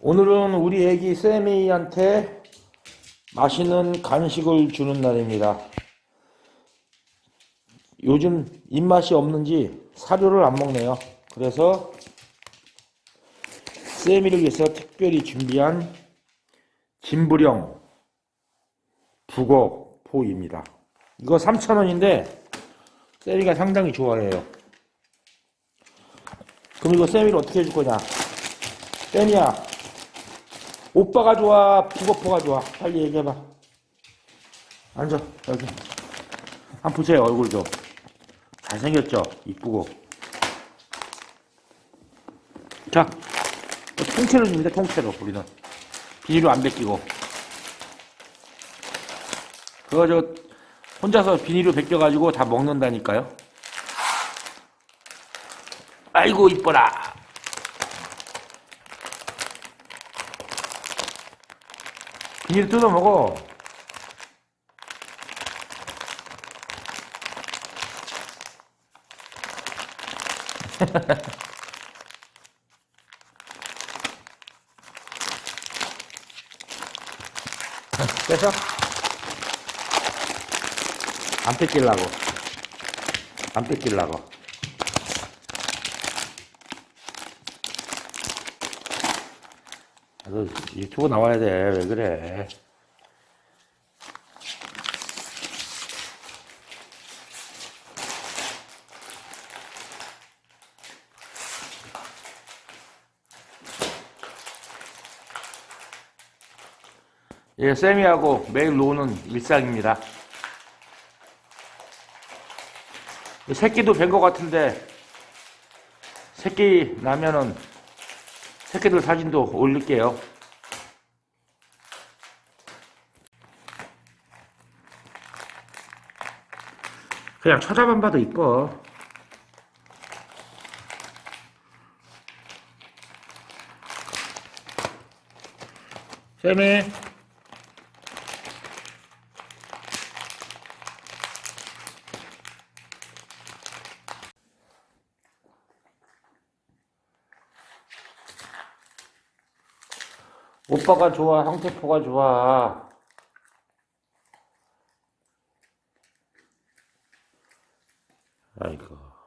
오늘은 우리 애기 세미한테 맛있는 간식을 주는 날입니다. 요즘 입맛이 없는지 사료를 안 먹네요. 그래서 세미를 위해서 특별히 준비한 진부령 북어 포입니다. 이거 3,000원인데 세미가 상당히 좋아해요. 그럼 이거 세미를 어떻게 해줄 거냐? 세미야, 오빠가 좋아, 북어포가 좋아? 빨리 얘기해봐. 앉아, 여기. 한번 보세요, 얼굴 좀. 잘생겼죠? 이쁘고. 자, 통째로 줍니다, 통째로, 우리는. 비닐로 안 벗기고. 그거 저, 혼자서 비닐로 벗겨가지고 다 먹는다니까요. 아이고, 이뻐라. 비닐 뜯어 먹어. 뺏어? 안 뺏기려고. 안 뺏기려고. 너 유튜브 나와야 돼. 왜 그래? 예, 세미하고 매일 노는 일상입니다. 새끼도 뵌 것 같은데, 새끼 나면은, 새끼들 사진도 올릴게요. 그냥 쳐다만 봐도 이뻐. 세미. 오빠가 좋아, 황태포가 좋아. 아이고.